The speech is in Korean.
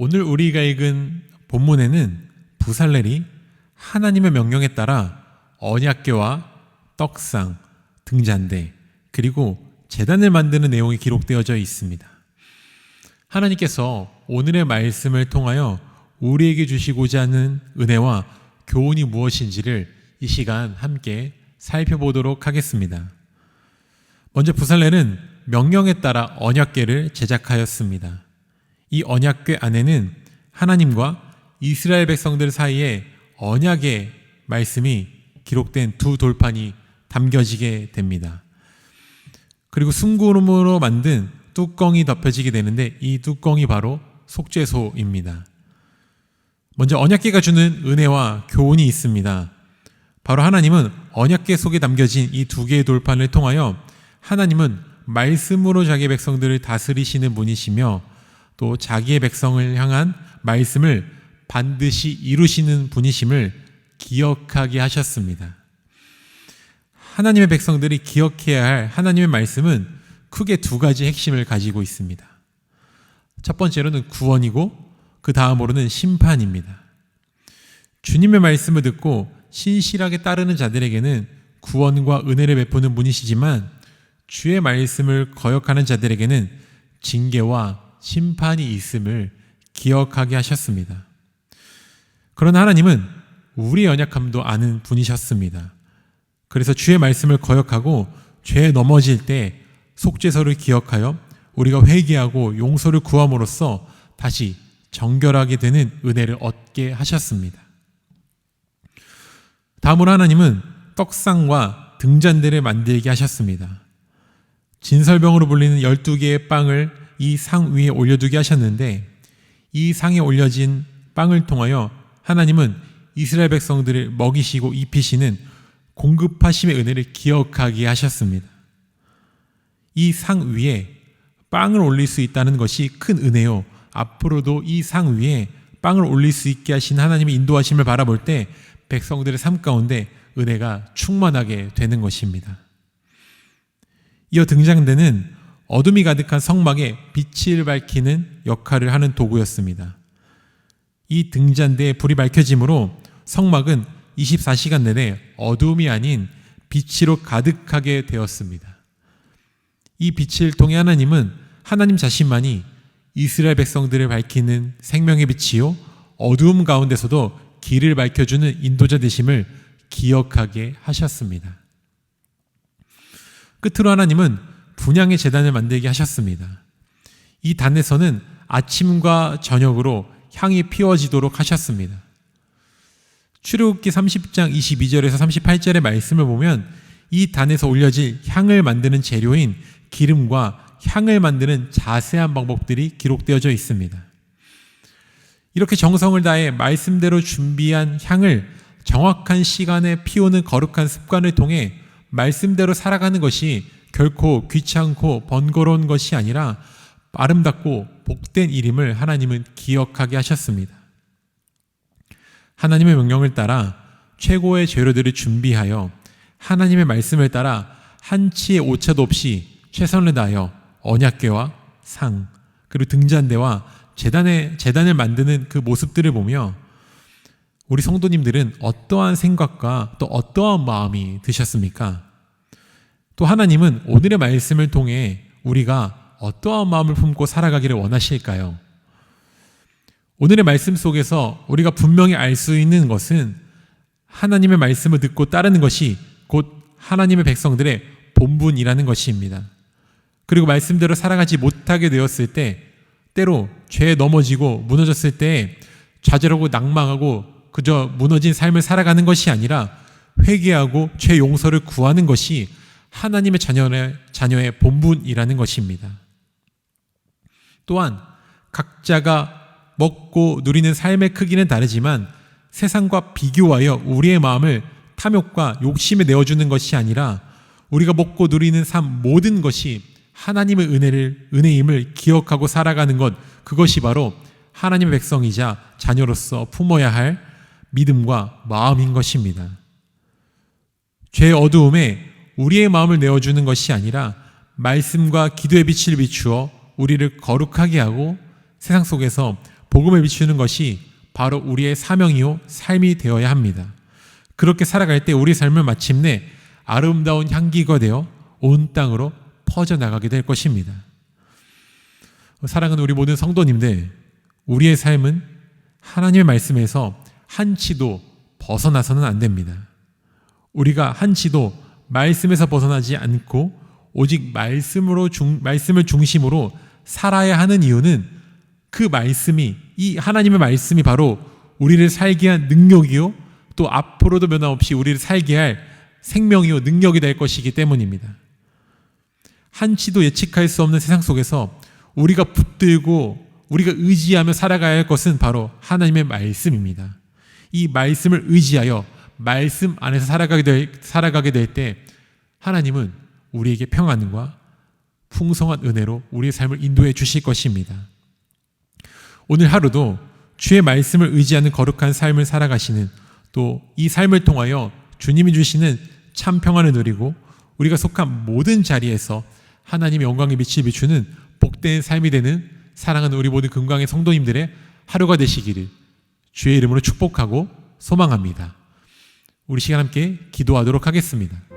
오늘 우리가 읽은 본문에는 부살렐이 하나님의 명령에 따라 언약궤와 떡상, 등잔대, 그리고 재단을 만드는 내용이 기록되어져 있습니다. 하나님께서 오늘의 말씀을 통하여 우리에게 주시고자 하는 은혜와 교훈이 무엇인지를 이 시간 함께 살펴보도록 하겠습니다. 먼저 부살렐은 명령에 따라 언약궤를 제작하였습니다. 이 언약궤 안에는 하나님과 이스라엘 백성들 사이에 언약의 말씀이 기록된 두 돌판이 담겨지게 됩니다. 그리고 순구름으로 만든 뚜껑이 덮여지게 되는데 이 뚜껑이 바로 속죄소입니다. 먼저 언약궤가 주는 은혜와 교훈이 있습니다. 바로 하나님은 언약궤 속에 담겨진 이 두 개의 돌판을 통하여 하나님은 말씀으로 자기의 백성들을 다스리시는 분이시며 또 자기의 백성을 향한 말씀을 반드시 이루시는 분이심을 기억하게 하셨습니다. 하나님의 백성들이 기억해야 할 하나님의 말씀은 크게 두 가지 핵심을 가지고 있습니다. 첫 번째로는 구원이고 그 다음으로는 심판입니다. 주님의 말씀을 듣고 신실하게 따르는 자들에게는 구원과 은혜를 베푸는 분이시지만 주의 말씀을 거역하는 자들에게는 징계와 심판이 있음을 기억하게 하셨습니다. 그러나 하나님은 우리 연약함도 아는 분이셨습니다. 그래서 주의 말씀을 거역하고 죄에 넘어질 때 속죄서를 기억하여 우리가 회개하고 용서를 구함으로써 다시 정결하게 되는 은혜를 얻게 하셨습니다. 다음으로 하나님은 떡상과 등잔대를 만들게 하셨습니다. 진설병으로 불리는 12개의 빵을 이 상 위에 올려두게 하셨는데 이 상에 올려진 빵을 통하여 하나님은 이스라엘 백성들을 먹이시고 입히시는 공급하심의 은혜를 기억하게 하셨습니다. 이 상 위에 빵을 올릴 수 있다는 것이 큰 은혜요. 앞으로도 이 상 위에 빵을 올릴 수 있게 하신 하나님의 인도하심을 바라볼 때 백성들의 삶 가운데 은혜가 충만하게 되는 것입니다. 이어 등장되는 어둠이 가득한 성막에 빛을 밝히는 역할을 하는 도구였습니다. 이 등잔대에 불이 밝혀짐으로 성막은 24시간 내내 어둠이 아닌 빛으로 가득하게 되었습니다. 이 빛을 통해 하나님은 하나님 자신만이 이스라엘 백성들을 밝히는 생명의 빛이요 어두움 가운데서도 길을 밝혀주는 인도자 되심을 기억하게 하셨습니다. 끝으로 하나님은 분양의 재단을 만들게 하셨습니다. 이 단에서는 아침과 저녁으로 향이 피워지도록 하셨습니다. 출애굽기 30장 22절에서 38절의 말씀을 보면 이 단에서 올려질 향을 만드는 재료인 기름과 향을 만드는 자세한 방법들이 기록되어져 있습니다. 이렇게 정성을 다해 말씀대로 준비한 향을 정확한 시간에 피우는 거룩한 습관을 통해 말씀대로 살아가는 것이 결코 귀찮고 번거로운 것이 아니라 아름답고 복된 일임을 하나님은 기억하게 하셨습니다. 하나님의 명령을 따라 최고의 재료들을 준비하여 하나님의 말씀을 따라 한치의 오차도 없이 최선을 다하여 언약궤와 상 그리고 등잔대와 재단의 재단을 만드는 그 모습들을 보며 우리 성도님들은 어떠한 생각과 또 어떠한 마음이 드셨습니까? 또 하나님은 오늘의 말씀을 통해 우리가 어떠한 마음을 품고 살아가기를 원하실까요? 오늘의 말씀 속에서 우리가 분명히 알 수 있는 것은 하나님의 말씀을 듣고 따르는 것이 곧 하나님의 백성들의 본분이라는 것입니다. 그리고 말씀대로 살아가지 못하게 되었을 때 때로 죄에 넘어지고 무너졌을 때 좌절하고 낭망하고 그저 무너진 삶을 살아가는 것이 아니라 회개하고 죄 용서를 구하는 것이 하나님의 자녀의, 자녀의 본분이라는 것입니다. 또한 각자가 먹고 누리는 삶의 크기는 다르지만 세상과 비교하여 우리의 마음을 탐욕과 욕심에 내어주는 것이 아니라 우리가 먹고 누리는 삶 모든 것이 하나님의 은혜를 은혜임을 기억하고 살아가는 것 그것이 바로 하나님의 백성이자 자녀로서 품어야 할 믿음과 마음인 것입니다. 죄 어두움에 우리의 마음을 내어주는 것이 아니라 말씀과 기도의 빛을 비추어 우리를 거룩하게 하고 세상 속에서 복음을 비추는 것이 바로 우리의 사명이요 삶이 되어야 합니다. 그렇게 살아갈 때 우리 삶은 마침내 아름다운 향기가 되어 온 땅으로 퍼져 나가게 될 것입니다. 사랑하는 우리 모든 성도님들, 우리의 삶은 하나님의 말씀에서 한치도 벗어나서는 안 됩니다. 우리가 한치도 말씀에서 벗어나지 않고 오직 말씀으로 중, 말씀을 중심으로 살아야 하는 이유는 그 말씀이 이 하나님의 말씀이 바로 우리를 살게 한 능력이요 또 앞으로도 변함없이 우리를 살게 할 생명이요 능력이 될 것이기 때문입니다. 한치도 예측할 수 없는 세상 속에서 우리가 붙들고 우리가 의지하며 살아가야 할 것은 바로 하나님의 말씀입니다. 이 말씀을 의지하여 말씀 안에서 살아가게 될, 살아가게 될 때 하나님은 우리에게 평안과 풍성한 은혜로 우리의 삶을 인도해 주실 것입니다. 오늘 하루도 주의 말씀을 의지하는 거룩한 삶을 살아가시는 또 이 삶을 통하여 주님이 주시는 참 평안을 누리고 우리가 속한 모든 자리에서 하나님의 영광의 빛을 비추는 복된 삶이 되는 사랑하는 우리 모든 금광의 성도님들의 하루가 되시기를 주의 이름으로 축복하고 소망합니다. 우리 시간 함께 기도하도록 하겠습니다.